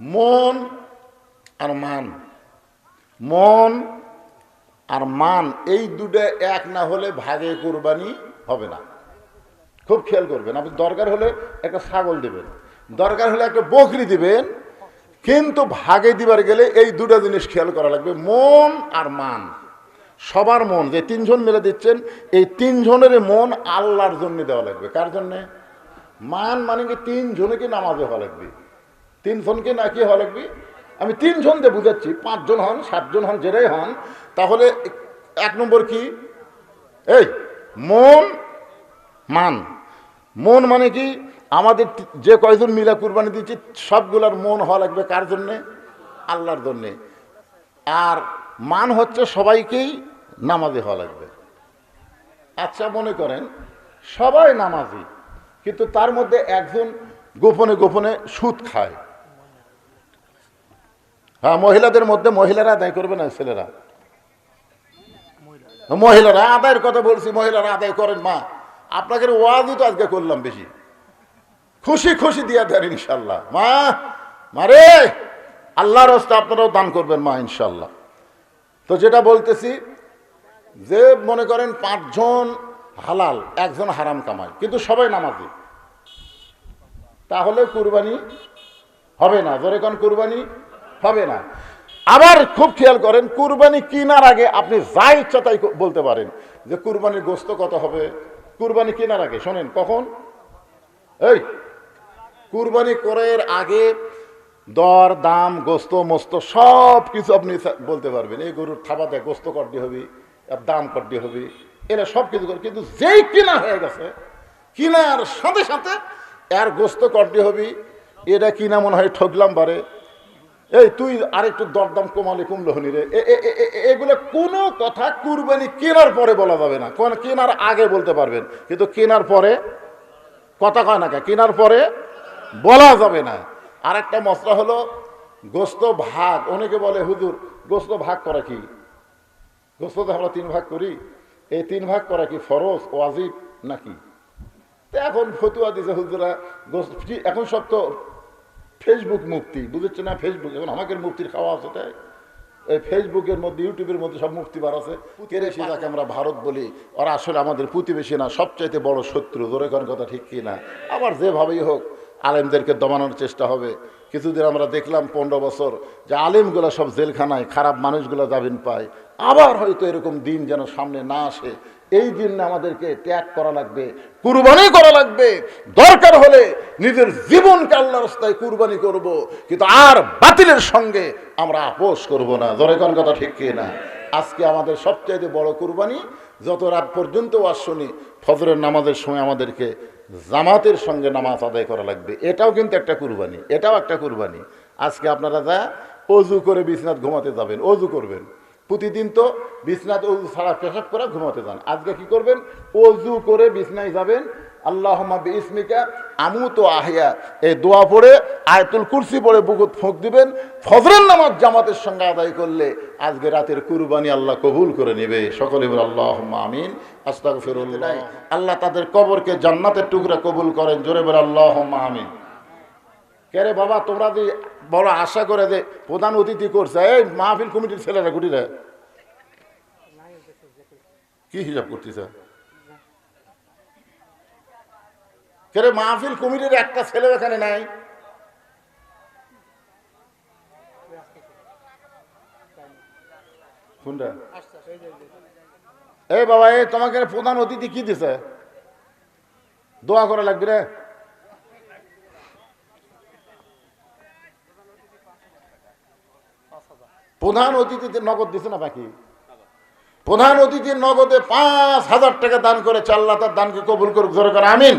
মন আর মান। মন আর মান, এই দুটো এক না হলে ভাগে কোরবানি হবে না। খুব খেয়াল করবেন, আপনি দরকার হলে একটা ছাগল দেবেন, দরকার হলে একটা বকরি দিবেন, কিন্তু ভাগে দিবার গেলে এই দুটো জিনিস খেয়াল করা লাগবে, মন আর মান। সবার মন, যে তিনজন মিলে দিচ্ছেন, এই তিনজনের মন আল্লাহর জন্য দেওয়া লাগবে। কার জন্যে? মান মানে কি তিনজনকে নামাজে হওয়া লাগবে। তিনজনকে না কি হওয়া লাগবে? আমি তিনজন যে বুঝাচ্ছি, পাঁচজন হন, সাতজন হন যেটাই হন, তাহলে এক নম্বর কি? এই, মন, মান। মন মানে কি? আমাদের যে কয়জন মিলা কুরবানি দিচ্ছি সবগুলার মন হওয়া লাগবে কার জন্যে? আল্লাহর জন্যে। আর মান হচ্ছে সবাইকেই নামাজে হওয়া লাগবে। আচ্ছা মনে করেন, সবাই নামাজি, কিন্তু তার মধ্যে একজন গোপনে গোপনে সুদ খায়। হ্যাঁ মহিলাদের মধ্যে মহিলারা আদায় করবে না, ছেলেরা? মহিলারা আদায়ের কথা বলছি, মহিলারা আদায় করেন মা। আপনাকে ওয়াজই তো আজকে করলাম বেশি। খুশি খুশি দিয়ে দেন ইনশাল্লাহ। মা মারে আল্লাহর হস্তে আপনারাও দান করবেন মা, ইনশাল্লাহ। তো যেটা বলতেছি, যে মনে করেন পাঁচজন হালাল, একজন হারাম কামায়, কিন্তু সবাই নামাজি। তাহলে কুরবানি হবে না। জোরে কোন কুরবানি? হবে না। আবার খুব খেয়াল করেন, কুরবানি কেনার আগে আপনি যা ইচ্ছা তাই বলতে পারেন যে কুরবানির গোস্ত কত হবে। কুরবানি কেনার আগে, শোনেন, কখন? এই, কুরবানি করার আগে দর, দাম, গোস্ত, মস্ত সব কিছু আপনি বলতে পারবেন। এই গরুর থাবাতে গোস্ত করতে হবে এর দাম করতে হবে, এরা সব কিছু করে। কিন্তু যেই কিনা হয়ে গেছে, কিনার সাথে সাথে এর গোস্ত করতে হবে, এটা কিনা মনে হয় ঠকলাম বারে। এই তুই আরেকটু দরদাম কমালে কমলো হনি রে। এগুলো কোনো কথা কুরবানি কেনার পরে বলা যাবে না। কোন কেনার আগে বলতে পারবেন। কিন্তু কেনার পরে কথা কয় না কেনার পরে বলা যাবে না। আর একটা মশলা হলো গোস্ত ভাগ। অনেকে বলে, হুজুর, গোস্ত ভাগ করা কি? গোস্ত তো আমরা তিন ভাগ করি। এই তিন ভাগ করা কি ফরজ, ওয়াজিব নাকি? এখন ফতুয়া দিছে হুজুরা। গোস্ত এখন সব তো ফেসবুক মুক্তি বুঝেছে না? ফেসবুক এখন আমাকে মুক্তির খাওয়া আছে তাই? এই ফেসবুকের মধ্যে ইউটিউবের মধ্যে সব মুক্তি বার আছে। কেরেসি যাকে আমরা ভারত বলি। ওরা আসলে আমাদের প্রতিবেশী না সবচাইতে বড় শত্রু। ধরে কোন কথা ঠিক কি না? আবার যেভাবেই হোক আলেমদেরকে দমানোর চেষ্টা হবে। কিছুদিন আমরা দেখলাম পনেরো বছর যে আলেমগুলো সব জেলখানায় খারাপ মানুষগুলো যাবেন পায়। আবার হয়তো এরকম দিন যেন সামনে না আসে। এই দিন আমাদেরকে ত্যাগ করা লাগবে, কুরবানি করা লাগবে। দরকার হলে নিজের জীবনকে আল্লাহ রাস্তায় কুরবানি করব, কিন্তু আর বাতিলের সঙ্গে আমরা আপোষ করব না। ধরে কোন কথা ঠিক কি না? আজকে আমাদের সবচাইতে বড় কুরবানি, যত রাত পর্যন্ত ওয়াজ শুনি, ফজরের নামাজের সময় আমাদেরকে জামাতের সঙ্গে নামাজ আদায় করা লাগবে। এটাও কিন্তু একটা কুরবানি, এটাও একটা কুরবানি। আজকে আপনারা যা, অজু করে বিছনাথ ঘুমাতে যাবেন, অজু করবেন। প্রতিদিন তো বিছনাথ অজু ছাড়া পেশাব করে ঘুমাতে যান। আজকে কি করবেন? অজু করে বিছনায় যাবেন। আল্লাহ ইসমিকা আমু তো আহিয়া। এই দোয়া পড়ে আয়তুল কুরসি পড়ে বুকুত ফুঁক দিবেন। ফজরের নামাজ জামাতের সঙ্গে আদায় করলে আজকে রাতের কুরবানি আল্লাহ কবুল করে নেবে। সকলে বলে আল্লাহ আমিন। আস্তাক ফিরুল্লাহ আল্লাহ তাদের কবরকে জান্নাতের টুকরা কবুল করেন। জোরে বলে আল্লাহ আমিন। কে রে বাবা, তোমরা যে বড় আশা করে যে প্রধান অতিথি করছে, এই মাহফিল কমিটির ছেলেরা গুটিরা কি হিসাব করতেছে কে রে, মাহফিল কমিটির একটা ছেলে এখানে নাই? এই বাবা, এই তোমাকে প্রধান অতিথি কি দিছে? দোয়া করা লাগবে রে। প্রধান অতিথিতে নগদ দিছে না বাকি? প্রধান অতিথির নগদে পাঁচ হাজার টাকা দান করে চাল্লা তার দানকে কবুল করুক জোরে করে আমিন।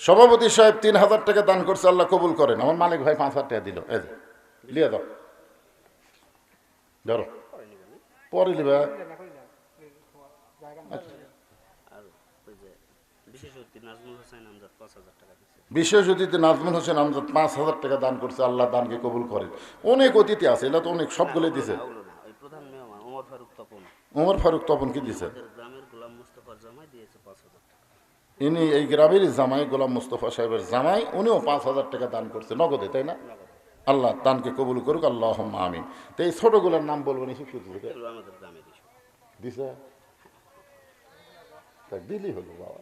সভাপতি সাহেব তিন হাজার টাকা দান করছে আল্লাহ কবুল করেন। আমার মালিক ভাই পাঁচ হাজার টাকা দিল। এই লিয়ে দাও। ধরো। পরে নিবে। আর বিশেষ নাজমুল হোসেন আমজাদ পাঁচ হাজার টাকা দিচ্ছে বিশেষ অতিথি নাজমুল হোসেন আমজাদ পাঁচ হাজার টাকা দান করছে আল্লাহ দানকে কবুল করেন। অনেক অতিথি আছে এটা তো অনেক সবগুলোই দিছে। না ওমর ফারুক তপন। কি দিছে? গ্রামের ইনি এই গ্রামেরই জামাই গোলাম মুস্তফা সাহেবের জামাই উনিও পাঁচ হাজার টাকা দান করছে নগদে তাই না? আল্লাহ দানকে কবুল করুক আল্লাহ আমিন। তো এই ছোটগুলোর নাম বলবেন গ্রামে দিস দিছে? দিলি হলো বাবা।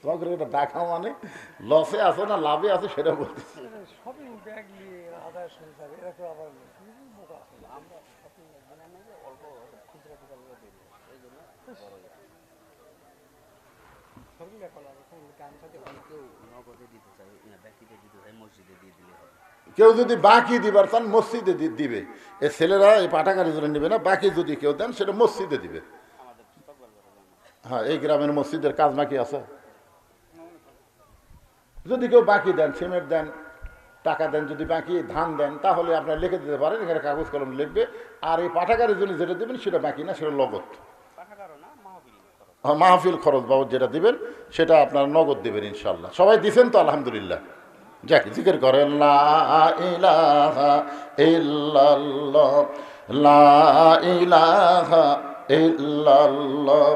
তোমাকে এটা দেখা মানে লসে আছে না লাভে আছে সেটা বলতেছি। শপিং ব্যাগ নিয়ে আদায় তো আবার সাথে কেউ নগদে দিতে চাই ব্যক্তিতে দিতে চাই মসজিদে দিয়ে দিলে হবে। কেউ যদি বাকি দিবার চান মসজিদে দিবে। এ ছেলেরা এই পাঠাগারি জন্য নেবে না বাকি যদি কেউ দেন সেটা মসজিদে দিবে। হ্যাঁ এই গ্রামের মসজিদের কাজ বাকি আছে? যদি কেউ বাকি দেন সিমেন্ট দেন টাকা দেন যদি বাকি ধান দেন তাহলে আপনারা লিখে দিতে পারেন এখানে কাগজ কলম লিখবে। আর এই পাঠাগারের জন্য যেটা দেবেন সেটা বাকি না সেটা নগদ। হ্যাঁ, মাহফিল খরচ বাবদ যেটা দিবেন সেটা আপনার নগদ দেবেন ইনশাল্লাহ সবাই দিছেন তো আলহামদুলিল্লাহ। যাক জিকির করেন লা ইলাহা ইল্লাল্লাহ লা ইলাহা ইল্লাল্লাহ।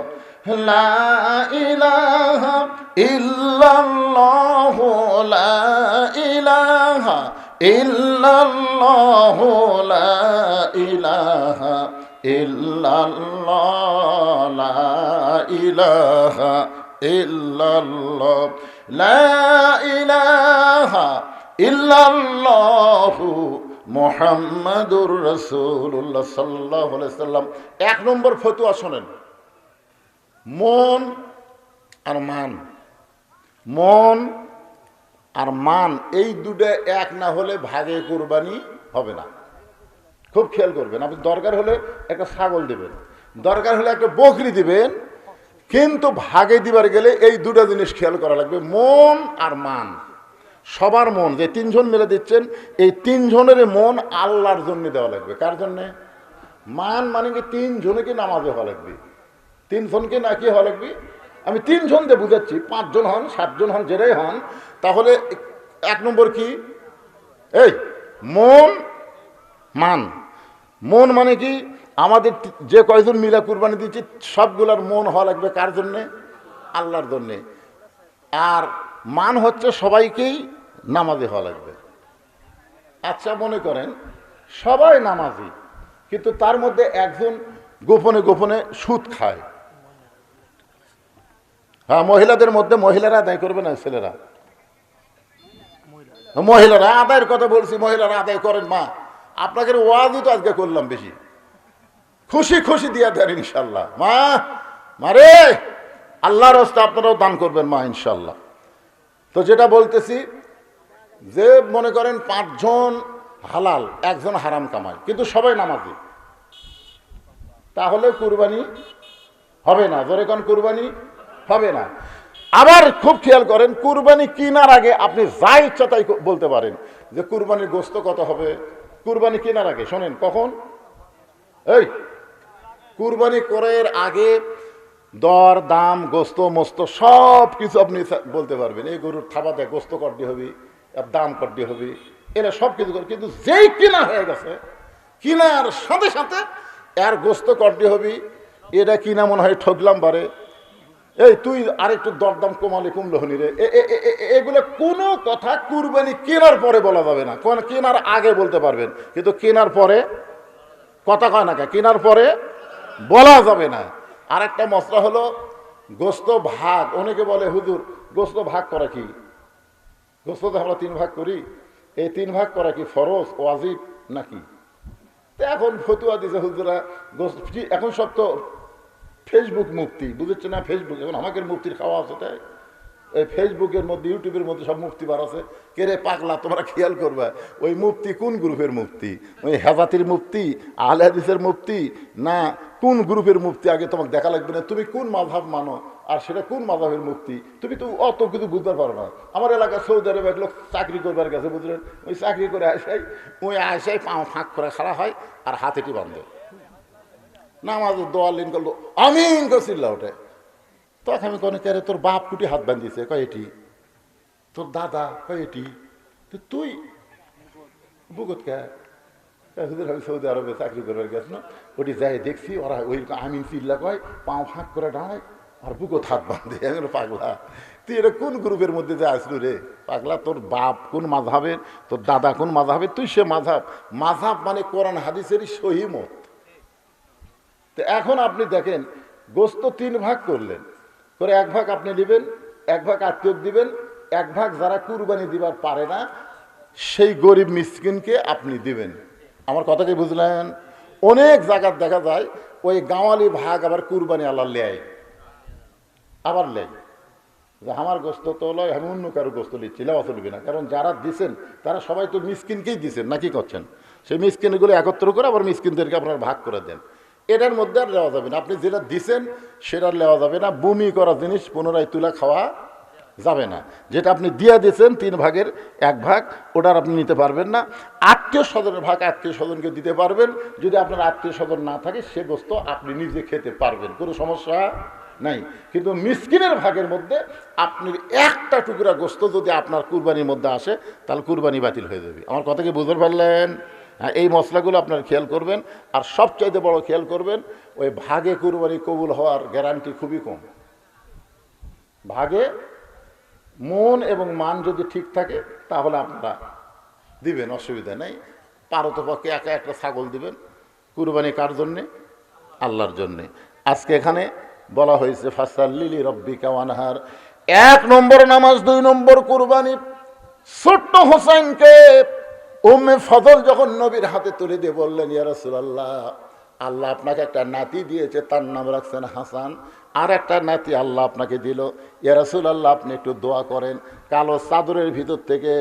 লা ইলাহা ইল্লাল্লাহ লা ইলাহা ইল্লাল্লাহ লা ইলাহা ইল্লাল্লাহ লা ইলাহা ইল্লাল্লাহ লা ইলাহা ইল্লাল্লাহু মুহাম্মাদুর রাসূলুল্লাহ সাল্লাল্লাহু সাল্লাম। এক নম্বর ফতোয়া শোনেন। মন আর মান। মন আর মান, এই দুটো এক না হলে ভাগে কোরবানি হবে না। খুব খেয়াল করবেন, আপনি দরকার হলে একটা ছাগল দিবেন, দরকার হলে একটা বকরি দিবেন, কিন্তু ভাগে দিবার গেলে এই দুটো জিনিস খেয়াল করা লাগবে, মন আর মান। সবার মন, যে তিনজন মিলে দিচ্ছেন, এই তিনজনের মন আল্লাহর জন্য দেওয়া লাগবে। কার জন্যে? মান মানে কি তিনজনকে নামাজে হওয়া লাগবে। তিনজনকে না কি হওয়া লাগবে? আমি তিনজন দিয়ে বুঝাচ্ছি, পাঁচজন হন, সাতজন হন যেটাই হন, তাহলে এক নম্বর কি? এই, মন, মান। মন মানে কি? আমাদের যে কয়জন মিলা কুরবানি দিচ্ছি সবগুলোর মন হওয়া লাগবে কার জন্যে? আল্লাহর জন্যে। আর মান হচ্ছে সবাইকেই নামাজি হওয়া লাগবে। আচ্ছা মনে করেন, সবাই নামাজি, কিন্তু তার মধ্যে একজন গোপনে গোপনে সুদ খায়। হ্যাঁ মহিলাদের মধ্যে মহিলারা আদায় করবে না ছেলেরা? মহিলারা আদায়ের কথা বলছি, মহিলারা আদায় করেন মা। আপনাকে ওয়াজই তো আজকে করলাম বেশি। খুশি খুশি দিয়া দেন ইনশাল্লাহ। মা মারে আল্লাহর রাস্তা আপনারাও দান করবেন মা ইনশাল্লাহ। তো যেটা বলতেছি, যে মনে করেন পাঁচজন হালাল, একজন হারাম কামায়, কিন্তু সবাই নামাজি। তাহলে কুরবানি হবে না। জোরে কোন কুরবানি। হবে না। আবার খুব খেয়াল করেন, কুরবানি কেনার আগে আপনি যা ইচ্ছা তাই বলতে পারেন। যে কুরবানির গোস্ত কত হবে? কুরবানি কেনার আগে, শোনেন, কখন? এই, কুরবানি করার আগে দর, দাম, গোস্ত, মস্ত সব কিছু আপনি বলতে পারবেন। এই গরুর থাবা দেয়, গোস্ত কড্ডি হবে দাম কড্ডি হবে, এরা সব কিছু করে। কিন্তু যেই কিনা হয়ে গেছে, কিনার সাথে সাথে এর গোস্ত কড্ডি হবি, এটা কিনা মনে হয় ঠকলাম বারে এই তুই আরেকটু দরদাম কমালে কমলো হনি রে। এগুলো কোনো কথা কুরবানি কেনার পরে বলা যাবে না। কোন কেনার আগে বলতে পারবেন। কিন্তু কেনার পরে কথা কয় না? কেনার পরে বলা যাবে না। আর একটা মশলা হলো গোস্ত ভাগ। অনেকে বলে, হুজুর, গোস্ত ভাগ করা কি? গোস্ত তো আমরা তিন ভাগ করি। এই তিন ভাগ করা কি ফরজ, ওয়াজিব নাকি? এখন ফতুয়া দিছে হুজুরা। গোস্ত এখন সব তো ফেসবুক মুক্তি বুঝেছে না? ফেসবুক এখন আমাকে মুক্তির খাওয়া আছে তাই? এই ফেসবুকের মধ্যে ইউটিউবের মধ্যে সব মুক্তি বার আছে। কে রে পাগলা, তোমরা খেয়াল করবে, ওই মুক্তি কোন গ্রুপের মুক্তি ওই হেজাতির মুক্তি আহলে মুক্তি না, কোন গ্রুপের মুক্তি আগে তোমাকে দেখা লাগবে না, তুমি কোন মাধাব মানো? আর সেটা কোন মাধাবের মুক্তি তুমি তো অত কিছু বুঝতে পারো না। আমার এলাকায় সৌদি আরবে এক লোক চাকরি করবার গেছে, বুঝলেন? ওই চাকরি করে আসাই ওই আসাই পাও ফাঁক করে খাড়া হয় আর হাতেটি বান্ধে নামাজের দোয়া লিন করল, আমিন করছিল ওটা তখন আমি কোনো কেরে তোর বাপ কুটি হাত বান্ধিছে, কয় এটি? তোর দাদা, কয় এটি? তুই? বুকত কে? আমি সৌদি আরবে চাকরি করবার গেছ না ওটি যাই দেখছি, ওরা ওই আমিন চিল্লা কয়, পাও ফাঁক করে দাঁড়ায় আর বুকত হাত আমি পাগলা, তুই এটা কোন গ্রুপের মধ্যে যে আসলু রে? পাগলা, তোর বাপ কোন মাধাবের তোর দাদা কোন মাধাবের তুই সে মাঝাব মাঝাব মানে কোরআন হাদিসেরই সহিমত তো এখন আপনি দেখেন, গোস্ত তিন ভাগ করলেন। করে এক ভাগ আপনি দিবেন এক ভাগ আত্মীয় দিবেন, এক ভাগ যারা কুরবানি দিবার পারে না, সেই গরিব মিসকিনকে আপনি দিবেন। আমার কথা কি বুঝলেন? অনেক জায়গার দেখা যায়, ওই গাঁওয়ালি ভাগ আবার কুরবানি আল্লাহ লেয়। আবার লেয়। যে আমার গোস্ত তো লয়, আমি অন্য কারও গোস্ত নিচ্ছি লেওয়া চলবে না। কারণ যারা দিছেন, তারা সবাই তো মিসকিনকেই দিছেন নাকি করছেন? সেই মিসকিনগুলো একত্র করে আবার মিসকিনদেরকে আপনার ভাগ করে দেন। এটার মধ্যে আর নেওয়া যাবে না। আপনি যেটা দিছেন সেটা নেওয়া যাবে না। বমি করা জিনিস পুনরায় তুলা খাওয়া যাবে না। যেটা আপনি দিয়ে দিয়েছেন, তিন ভাগের এক ভাগ ওটার আপনি নিতে পারবেন না। আত্মীয় স্বজনের ভাগ আত্মীয় স্বজনকে দিতে পারবেন। যদি আপনার আত্মীয় স্বজন না থাকে, সে গোস্ত আপনি নিজে খেতে পারবেন। কোনো সমস্যা নাই। কিন্তু মিসকিনের ভাগের মধ্যে আপনি একটা টুকরা গোস্ত যদি আপনার কুরবানির মধ্যে আসে, তাহলে কুরবানি বাতিল হয়ে যাবে। আমার কথা কি বুঝতে পারলেন? হ্যাঁ এই মশলাগুলো আপনার খেয়াল করবেন, আর সবচাইতে বড় খেয়াল করবেন, ওই ভাগে কুরবানি কবুল হওয়ার গ্যারান্টি খুবই কম। ভাগে মন এবং মান যদি ঠিক থাকে, তাহলে আপনারা দিবেন, অসুবিধা নেই। পারতপক্ষে একা একটা ছাগল দিবেন, কুরবানি কার জন্যে? আল্লাহর জন্যে। আজকে এখানে বলা হয়েছে, ফাসাল্লিলি রব্বি কাওয়ানহার এক নম্বর নামাজ, দুই নম্বর কুরবানি ছোট্ট হোসাইনকে উম্মে ফজল যখন নবীর হাতে তুলে দিয়ে বললেন, ইয়া রাসূলুল্লাহ, আল্লাহ আপনাকে একটা নাতি দিয়েছে, তার নাম রাখছেন হাসান। আর একটা নাতি আল্লাহ আপনাকে দিল। ইয়া আল্লাহ আপনি একটু দোয়া করেন। কালো চাদরের ভিতর থেকে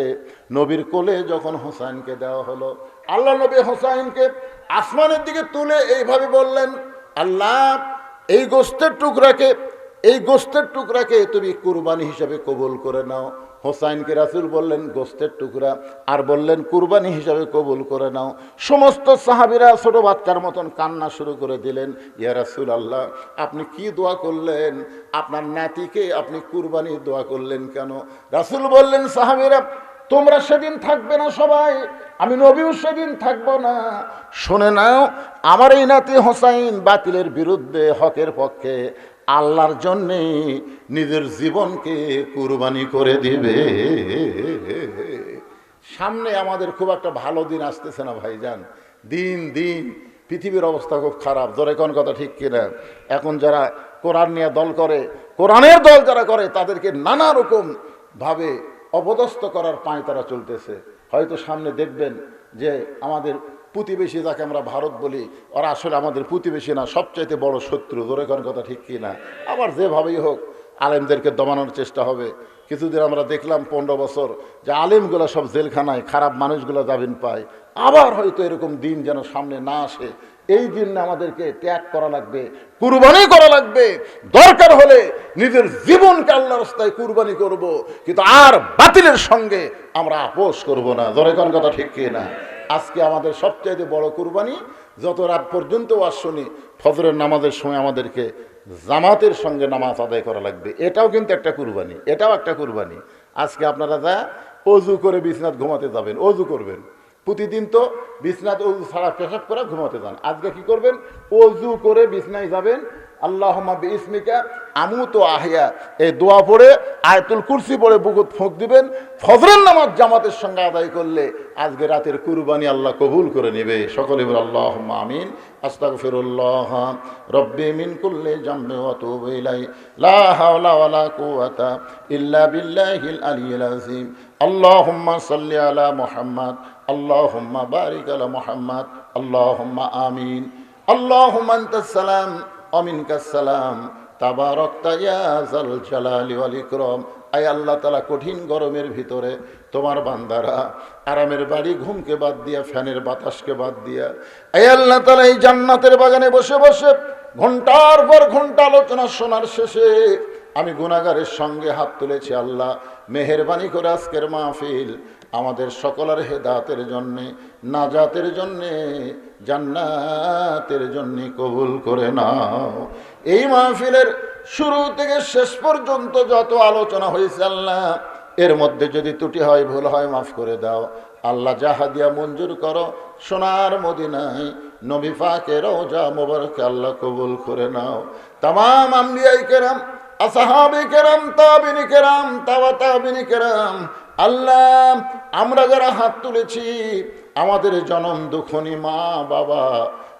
নবীর কোলে যখন হোসাইনকে দেওয়া হলো, আল্লাহ নবী হোসাইনকে আসমানের দিকে তুলে এইভাবে বললেন, আল্লাহ, এই গোস্তের টুকরাকে, এই গোস্তের টুকরাকে তুমি কুরবানি হিসাবে কবুল করে নাও। হোসাইনকে রাসুল বললেন, গোস্তের টুকরা। আর বললেন, কুরবানি হিসাবে কবুল করে নাও। সমস্ত সাহাবিরা ছোট বাচ্চার মতন কান্না শুরু করে দিলেন, ইয়া রাসুল আল্লাহ আপনি কি দোয়া করলেন? আপনার নাতিকে আপনি কুরবানি দোয়া করলেন কেন? রাসুল বললেন, সাহাবিরা, তোমরা সেদিন থাকবে না সবাই, আমি নবীও সেদিন থাকব না। শুনে নাও, আমার এই নাতি হোসাইন বাতিলের বিরুদ্ধে হকের পক্ষে আল্লাহর জন্যে নিজের জীবনকে কুরবানি করে দিবে। সামনে আমাদের খুব একটা ভালো দিন আসতেছে না ভাইজান। দিন দিন পৃথিবীর অবস্থা খুব খারাপ। জোরে কোন কথা ঠিক কিনা? এখন যারা কোরআন নিয়ে দল করে, কোরআনের দল যারা করে, তাদেরকে নানা রকম ভাবে অপদস্থ করার পায় তারা চলতেছে। হয়তো সামনে দেখবেন যে আমাদের প্রতিবেশী যাকে আমরা ভারত বলি, ওরা আসলে আমাদের প্রতিবেশী না, সবচাইতে বড় শত্রু। জোরে কোন কথা ঠিক কি না? আবার যেভাবেই হোক, আলেমদেরকে দমানোর চেষ্টা হবে। কিছুদিন আমরা দেখলাম পনেরো বছর যে আলেমগুলো সব জেলখানায়, খারাপ মানুষগুলো জামিন পায়। আবার হয়তো এরকম দিন যেন সামনে না আসে। এই দিন আমাদেরকে ত্যাগ করা লাগবে, কুরবানি করা লাগবে। দরকার হলে নিজের জীবনকে আল্লাহ রাস্তায় কুরবানি করব, কিন্তু আর বাতিলের সঙ্গে আমরা আপোষ করব না। কোন কথা ঠিক কি না? আজকে আমাদের সবচাইতে বড় কুরবানি। যত রাত পর্যন্ত ওয়াজ শুনি, ফজরের নামাজের সময় আমাদেরকে জামাতের সঙ্গে নামাজ আদায় করা লাগবে। এটাও কিন্তু একটা কুরবানি, এটাও একটা কুরবানি। আজকে আপনারা যা অজু করে বিছনাথ ঘুমাতে যাবেন, অজু করবেন। প্রতিদিন তো বিছনাথ অজু ছাড়া পেশাব করে ঘুমাতে যান। আজকে কি করবেন? অজু করে বিছনায় যাবেন আল্লাহ ইসমিকা আমু তো আহিয়া। এই দোয়া পড়ে, আয়তুল কুরসি পড়ে বুকুত ফুঁক দিবেন, ফজরের নামাজ জামাতের সঙ্গে আদায় করলে আজকে রাতের কুরবানি আল্লাহ কবুল করে নেবে। সকলে বলে আল্লাহ আমিন। আস্তাক ফিরুল্লাহ রব্বি মিন কুল্লে জাম্বে ওয়াতুবু ইলাই লা হাওলা ওয়ালা ইল্লা বিল্লাহিল আলিয়্যিল আযীম। আল্লাহুম্মা সাল্লি আলা মুহাম্মাদ। আল্লাহুম্মা বারিক আলা মুহাম্মাদ। আল্লাহুম্মা আমিন। আল্লাহুম্মা আনতাস সালাম। অমিনকাস সালাম, তাবারকতা জাল জালালি ওয়াল ইকরাম। আয় আল্লাহ তালা কঠিন গরমের ভিতরে তোমার বান্দারা আরামের বাড়ি ঘুমকে বাদ দিয়া, ফ্যানের বাতাসকে বাদ দিয়া, আয় আল্লাহ তালা এই জান্নাতের বাগানে বসে বসে ঘণ্টার পর ঘণ্টা আলোচনা শোনার শেষে আমি গুণাগারের সঙ্গে হাত তুলেছি, আল্লাহ মেহরবানি করে আজকের মাহফিল আমাদের সকলের হেদাতের জন্যে নাজাতের জন্যে, জান্নাতের জন্যে কবুল করে নাও। এই মাহফিলের শুরু থেকে শেষ পর্যন্ত যত আলোচনা হয়েছে আল্লাহ, এর মধ্যে যদি ত্রুটি হয়, ভুল হয়, মাফ করে দাও। আল্লাহ যাহা দিয়া মঞ্জুর করো, সোনার মদিনায় নবী ফাকে রোজা মোবারক আল্লাহ কবুল করে নাও। তাম আম্বিয়াই কেরাম, আসাহাবি কেরাম, তাবিনী কেরাম, তাওয়া তাবিনী কেরাম, আল্লাহ, আমরা যারা হাত তুলেছি আমাদের জনম দুখনি মা বাবা,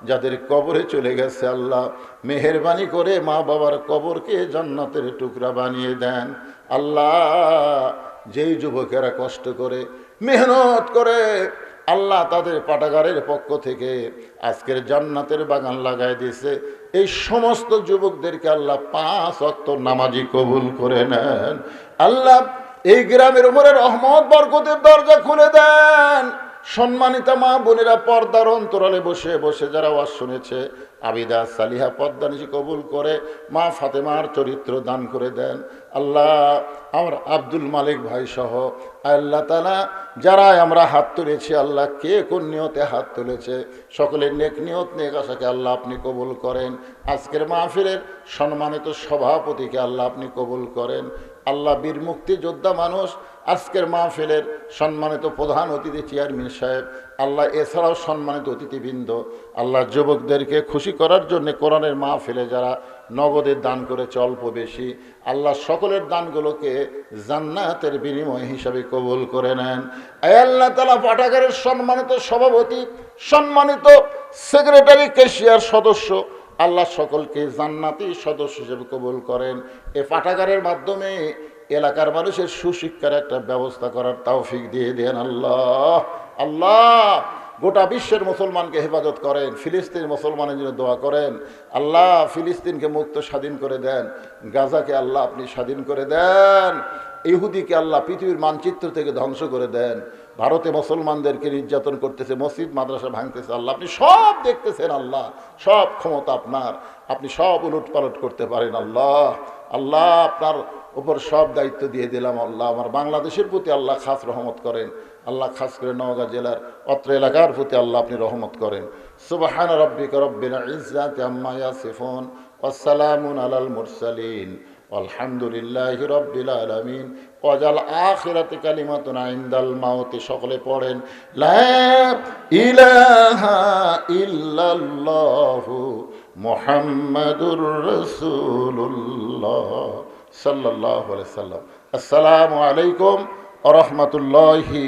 যাদের কবরে চলে গেছে আল্লাহ। মেহরবানি করে মা বাবার কবরকে জান্নাতের টুকরা বানিয়ে দেন। আল্লাহ, যেই যুবকেরা কষ্ট করে, মেহনত করে, আল্লাহ তাদের পাঠাগারের পক্ষ থেকে আজকের জান্নাতের বাগান লাগাই দিয়েছে। এই সমস্ত যুবকদেরকে আল্লাহ পাঁচ অক্ত নামাজি কবুল করে নেন। আল্লাহ, এই গ্রামের উপরে রহমত বরকতের দরজা খুলে দেন। সম্মানিতা মা বোনেরা পর্দার অন্তরালে বসে বসে যারা ওয়াজ শুনেছে, আবিদা সালিহা পদ্মানিসি কবুল করে, মা ফাতেমার চরিত্র দান করে দেন। আল্লাহ, আমার আব্দুল মালিক ভাই সহ, আল্লাহ তালা যারা আমরা হাত তুলেছি, আল্লাহ কে কোন নিয়তে হাত তুলেছে, সকলের নেক নিয়ত, নেক আশাকে আল্লাহ আপনি কবুল করেন। আজকের মাহফিলের সম্মানিত সভাপতিকে আল্লাহ আপনি কবুল করেন। আল্লাহ বীর মুক্তি যোদ্ধা মানুষ, আজকের মাহফিলের সম্মানিত প্রধান অতিথি চেয়ারম্যান সাহেব, আল্লাহ এছাড়াও সম্মানিত অতিথিবৃন্দ, আল্লাহ যুবকদেরকে খুশি করার জন্য কোরআনের মাহফিলে যারা নগদের দান করেছে অল্প বেশি। আল্লাহ সকলের দানগুলোকে জান্নাতের বিনিময় হিসাবে কবুল করে নেন। আল্লাহ তালা পাঠাগারের সম্মানিত সভাপতি, সম্মানিত সেক্রেটারি কেশিয়ার সদস্য, আল্লাহ সকলকে জান্নাতি সদস্য হিসেবে কবুল করেন। এ পাঠাগারের মাধ্যমে এলাকার মানুষের সুশিক্ষার একটা ব্যবস্থা করার তৌফিক দিয়ে দেন আল্লাহ। আল্লাহ গোটা বিশ্বের মুসলমানকে হেফাজত করেন, ফিলিস্তিন মুসলমানের জন্য দোয়া করেন। আল্লাহ ফিলিস্তিনকে মুক্ত, স্বাধীন করে দেন, গাজাকে আল্লাহ আপনি স্বাধীন করে দেন, ইহুদিকে আল্লাহ পৃথিবীর মানচিত্র থেকে ধ্বংস করে দেন, ভারতে মুসলমানদেরকে নির্যাতন করতেছে, মসজিদ, মাদ্রাসা ভাঙতেছে, আল্লাহ আপনি সব দেখতেছেন, আল্লাহ সব ক্ষমতা আপনার, আপনি সব উলট পালট করতে পারেন, আল্লাহ আল্লাহ আপনার উপর সব দায়িত্ব দিয়ে দিলাম, আল্লাহ আমার বাংলাদেশের প্রতি আল্লাহ খাস রহমত করেন। আল্লাহ খাস করে নওগাঁ জেলার অত্র এলাকার প্রতি আল্লাহ আপনি রহমত করেন। সুবাহান রব্বিক রব্বিল ইজ্জাত আম্মা আলাল মুরসালিন আলহামদুলিল্লাহি রব্বিল আলামিন। ওয়াজাল আখিরাতে কালিমাতুন আইন্দাল মাওতে সকলে পড়েন মোহাম্মদুর ইলাহা সাল্লাহ সাল্লাম। আসসালামু আলাইকুম রাহমাতুল্লাহি